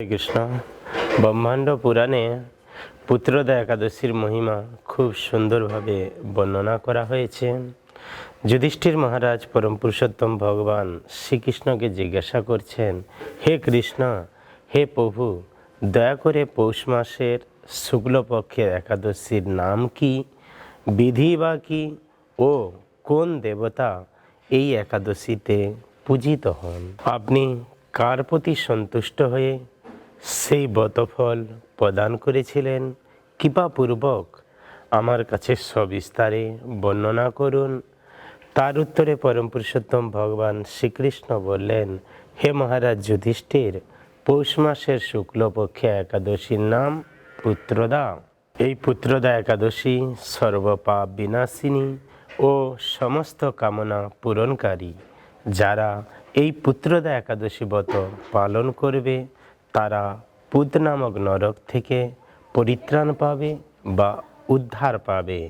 কৃষ্ণ ব্রহ্মাণ্ড পুরাণে পুত্রদা একাদশীর মহিমা খুব সুন্দরভাবে বর্ণনা করা হয়েছে। যুধিষ্ঠির মহারাজ পরম পুরুষোত্তম ভগবান শ্রীকৃষ্ণকে জিজ্ঞাসা করছেন, হে কৃষ্ণ, হে প্রভু, দয়া করে পৌষ মাসের শুক্লপক্ষের একাদশীর নাম কি, বিধি বা কি, ও কোন দেবতা এই একাদশীতে পূজিত হন? আপনি কার প্রতি সন্তুষ্ট হয়ে সেই বতফল প্রদান করেছিলেন। কৃপাপূর্বক আমার কাছে সবিস্তারে বর্ণনা করুন। তার উত্তরে পরম পুরুষোত্তম ভগবান শ্রীকৃষ্ণ বললেন, হে মহারাজ যুধিষ্ঠির, পৌষ মাসের শুক্লপক্ষে একাদশীর নাম পুত্রদা। এই পুত্রদা একাদশী সর্বপাপ বিনাশিনী ও সমস্ত কামনা পূরণকারী। যারা এই পুত্রদা একাদশী ব্রত পালন করবে তারা পুত নামক নরক থেকে পরিত্রাণ পাবে বা উদ্ধার পাবে।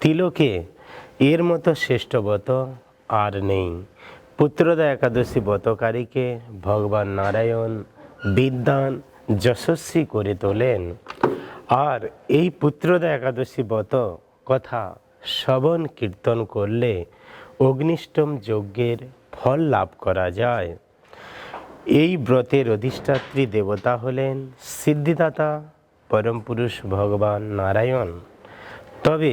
তিলকে এর মতো শ্রেষ্ঠ ব্রত আর নেই। পুত্রদা একাদশী ব্রতকারীকে ভগবান নারায়ণ বিদ্যান যশস্বী করে তোলেন। আর এই পুত্রদা একাদশী ব্রত কথা শ্রবণ কীর্তন করলে অগ্নিষ্টম যজ্ঞের ফল লাভ করা যায়। এই ব্রতের অধিষ্ঠাত্রী দেবতা হলেন সিদ্ধিদাতা পরম পুরুষ ভগবান নারায়ণ। তবে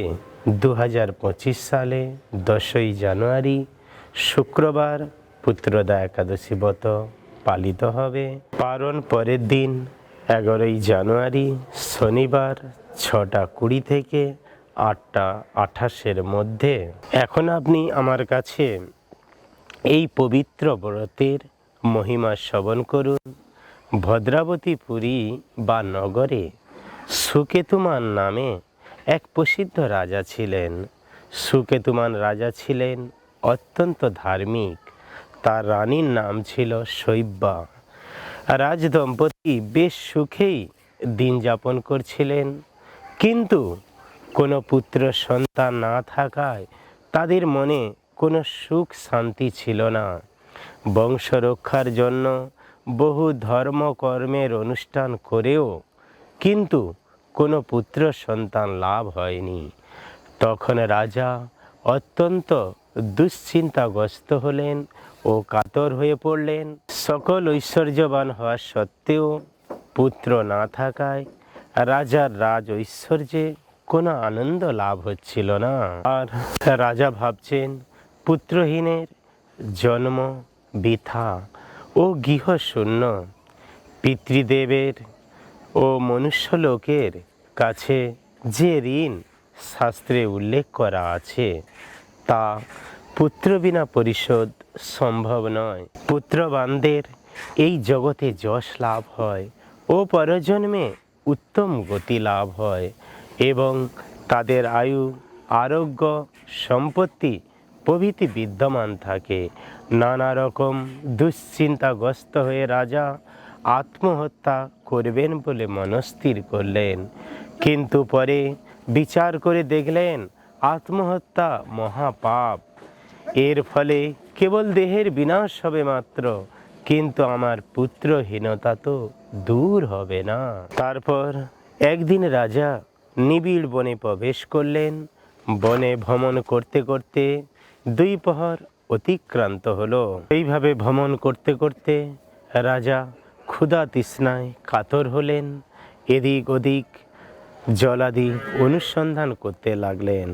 দু হাজার পঁচিশ সালে দশই জানুয়ারি শুক্রবার পুত্রদা একাদশী ব্রত পালিত হবে। পারণ পরের দিন এগারোই জানুয়ারি শনিবার ছটা কুড়ি থেকে আটটা আঠাশের মধ্যে। এখন আপনি আমার কাছে এই পবিত্র ব্রতের মহিমা শ্রবণ করুন। ভদ্রাবতী পুরী বা নগরে সুকেতুমান নামে এক প্রসিদ্ধ রাজা ছিলেন। সুকেতুমান রাজা ছিলেন অত্যন্ত ধার্মিক। তার রানীর নাম ছিল শৈব্যা। রাজ দম্পতি বেশ সুখেই দিন যাপন করছিলেন। কিন্তু কোনো পুত্র সন্তান না থাকায় তাদের মনে কোনো সুখ শান্তি ছিল না। বংশ রক্ষার জন্য বহু ধর্মকর্মের অনুষ্ঠান করেও কিন্তু কোনো পুত্র সন্তান লাভ হয়নি। তখন রাজা অত্যন্ত দুশ্চিন্তাগ্রস্ত হলেন ও কাতর হয়ে পড়লেন। সকল ঐশ্বর্যবান হওয়া সত্ত্বেও পুত্র না থাকায় রাজার রাজ ঐশ্বর্যে কোনো আনন্দ লাভ হচ্ছিল না। আর রাজা ভাবছেন, পুত্রহীনের জন্ম বৃথা ও গৃহশূন্য। পিতৃদেবের ও মনুষ্যলোকের কাছে যে ঋণ শাস্ত্রে উল্লেখ করা আছে, তা পুত্র বিনা পরিশোধ সম্ভব নয়। পুত্রবানদের এই জগতে যশ লাভ হয় ও পরজন্মে উত্তম গতি লাভ হয় এবং তাদের আয়ু, আরোগ্য, সম্পত্তি প্রভৃতি বিদ্যমান থাকে। নানা রকম দুশ্চিন্তাগ্রস্ত হয়ে রাজা আত্মহত্যা করবেন বলে মনস্থির করলেন। কিন্তু পরে বিচার করে দেখলেন, আত্মহত্যা মহাপাপ। এর ফলে কেবল দেহের বিনাশ হবে মাত্র, কিন্তু আমার পুত্রহীনতা তো দূর হবে না। তারপর একদিন রাজা নিবিড় বনে প্রবেশ করলেন। বনে ভ্রমণ করতে করতে দুই প্রহর অতিক্রান্ত হলো। এইভাবে ভ্রমণ করতে করতে রাজা ক্ষুধা তৃষ্ণায় কাতর হলেন, এদিক ওদিক জলাদি অনুসন্ধান করতে লাগলেন।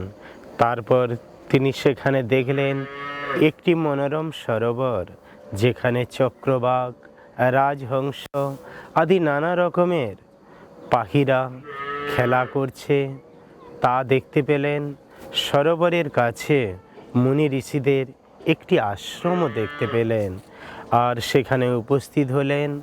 তারপর তিনি সেখানে দেখলেন একটি মনোরম সরোবর, যেখানে চক্রবাক রাজহংস আদি নানা রকমের পাখিরা খেলা করছে। তা দেখতে পেলেন সরোবরের কাছে মুনি ঋষিদের একটি আশ্রমও দেখতে পেলেন। আর সেখানে উপস্থিত হলেন।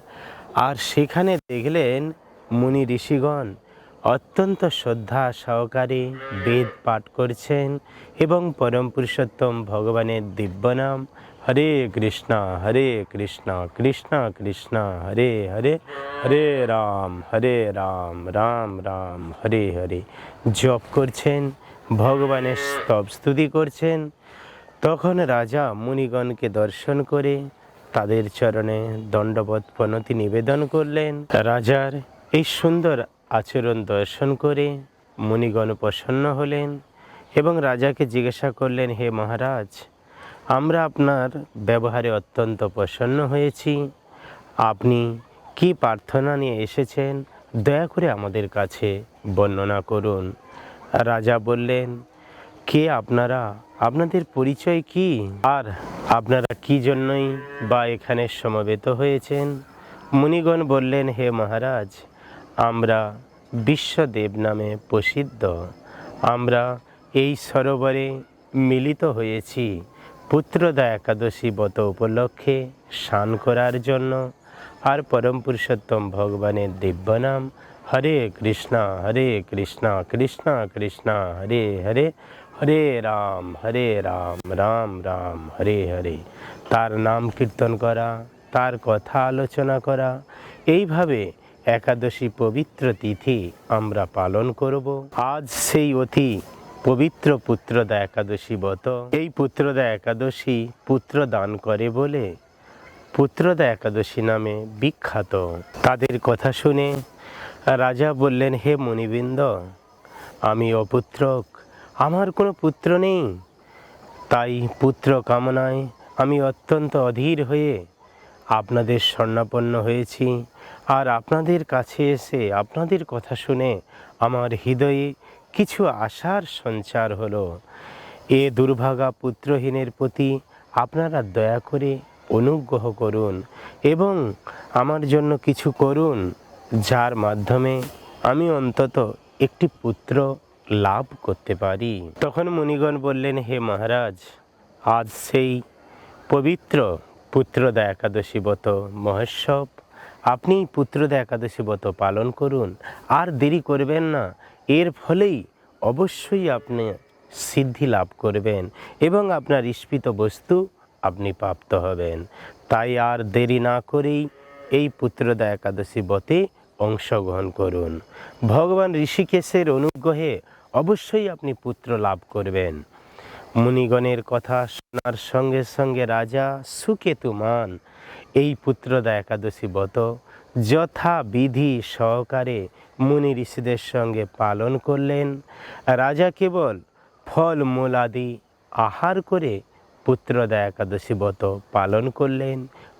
আর সেখানে দেখলেন মুনি ঋষিগণ অত্যন্ত শ্রদ্ধা সহকারে বেদ পাঠ করছেন এবং পরম পুরুষোত্তম ভগবানের দিব্য নাম, হরে কৃষ্ণ হরে কৃষ্ণ কৃষ্ণ কৃষ্ণ, হরে হরে হরে রাম হরে রাম রাম রাম, হরে হরে। জপ করছেন, ভগবানের স্তব স্তুতি করছেন তখন রাজা মুনিগণকে দর্শন করে তাদের চরণে দণ্ডবত প্রণতি নিবেদন করলেন। রাজার এই সুন্দর আচরণ দর্শন করে মুনিগণ প্রসন্ন হলেন এবং রাজাকে জিজ্ঞাসা করলেন, হে মহারাজ, আমরা আপনার ব্যবহারে অত্যন্ত প্রসন্ন হয়েছি। আপনি কি প্রার্থনা নিয়ে এসেছেন? দয়া করে আমাদের কাছে বর্ণনা করুন। রাজা বললেন কে আপনারা? আপনাদের পরিচয় কি? আর আপনারা কি জন্যই বা এখানে সমবেত হয়েছেন? মুনিগণ বললেন, হে মহারাজ, আমরা বিশ্বদেব নামে প্রসিদ্ধ। আমরা এই সরোবরে মিলিত হয়েছি। পুত্রদা একাদশী ব্রত উপলক্ষে স্নান করার জন্য। আর পরম পুরুষোত্তম ভগবানের দিব্য নাম হরে কৃষ্ণ হরে কৃষ্ণ কৃষ্ণ কৃষ্ণ, হরে হরে হরে রাম হরে রাম রাম রাম, হরে হরে। তার নাম কীর্তন করা, তার কথা আলোচনা করা, এইভাবে একাদশী পবিত্র তিথি আমরা পালন করব। আজ সেই অতি পবিত্র পুত্রদা একাদশী ব্রত। এই পুত্রদা একাদশী পুত্র দান করে বলে পুত্রদা একাদশী নামে বিখ্যাত। তাদের কথা শুনে রাজা বললেন, হে মুনিবৃন্দ, আমি অপুত্রক, আমার কোনো পুত্র নেই। তাই পুত্র কামনায় আমি অত্যন্ত অধীর হয়ে আপনাদের স্বর্ণাপন্ন হয়েছি। আর আপনাদের কাছে এসে আপনাদের কথা শুনে আমার হৃদয়ে কিছু আশার সঞ্চার হলো। এ দুর্ভাগা পুত্রহীনের প্রতি আপনারা দয়া করে অনুগ্রহ করুন এবং আমার জন্য কিছু করুন। যার মাধ্যমে আমি অন্তত একটি পুত্র লাভ করতে পারি। তখন মুনিগণ বললেন, হে মহারাজ, আজ সেই পবিত্র পুত্রদা একাদশী ব্রত মহোৎসব, আপনি পুত্রদা একাদশী ব্রত পালন করুন, আর দেরি করবেন না। এর ফলেই অবশ্যই আপনি সিদ্ধি লাভ করবেন এবং আপনার ইস্পিত বস্তু আপনি প্রাপ্ত হবেন। তাই আর দেরি না করেই এই পুত্রদা একাদশী ব্রতে অংশগ্রহণ করুন। ভগবান ঋষিকেশের অনুগ্রহে অবশ্যই আপনি পুত্র লাভ করবেন। মুনিগণের কথা শোনার সঙ্গে সঙ্গে রাজা সুকেতুমান, এই পুত্রদা একাদশী ব্রত যথাবিধি সহকারে মুনি ঋষিদের সঙ্গে পালন করলেন। রাজা কেবল ফল মূল আদি আহার করে পুত্রদা একাদশী ব্রত পালন করলেন।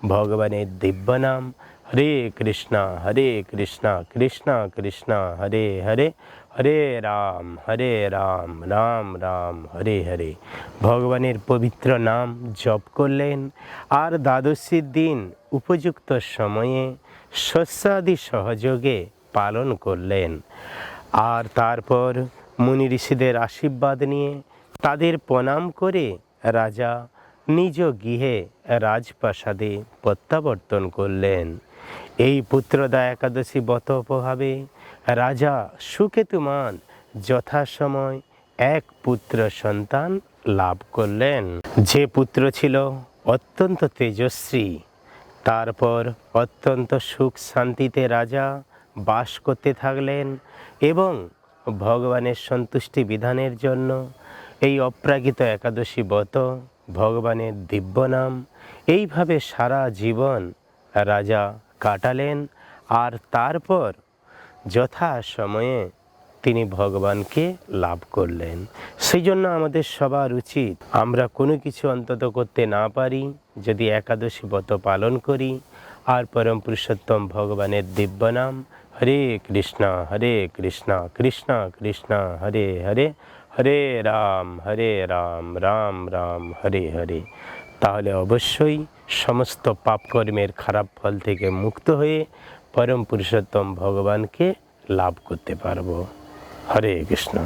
ভগবানের দিব্য নাম হরে কৃষ্ণ হরে কৃষ্ণ কৃষ্ণ কৃষ্ণ, হরে হরে হরে রাম হরে রাম রাম রাম, হরে হরে। ভগবানের পবিত্র নাম জপ করলেন। আর দ্বাদশীর দিন উপযুক্ত সময়ে শস্যাদি সহযোগে পালন করলেন। আর তারপর মুনি ঋষিদের আশীর্বাদ নিয়ে তাদের প্রণাম করে রাজা নিজ গৃহে রাজপ্রাসাদে প্রত্যাবর্তন করলেন। এই পুত্রদা একাদশী ব্রত প্রভাবে রাজা সুকেতুমান যথাসময় এক পুত্র সন্তান লাভ করলেন। যে পুত্র ছিল অত্যন্ত তেজস্বী, তারপর অত্যন্ত সুখ শান্তিতে রাজা বাস করতে থাকলেন এবং ভগবানের সন্তুষ্টি বিধানের জন্য এই অপ্রাকৃত একাদশী ব্রত, ভগবানের দিব্য নাম, এইভাবে সারা জীবন রাজা কাটালেন। আর তারপর যথা সময়ে তিনি ভগবানকে লাভ করলেন। সেই জন্য আমাদের সবার উচিত, আমরা কোনো কিছু অন্তত করতে না পারি, যদি একাদশী ব্রত পালন করি। আর পরম পুরুষোত্তম ভগবানের দিব্য নাম, হরে কৃষ্ণ হরে কৃষ্ণ কৃষ্ণ কৃষ্ণ, হরে হরে হরে রাম হরে রাম রাম রাম, হরে হরে। তাহলে অবশ্যই সমস্ত পাপকর্মের খারাপ ফল থেকে মুক্ত হয়ে পরম পুরুষোত্তম ভগবানকে লাভ করতে পারব। হরে কৃষ্ণ।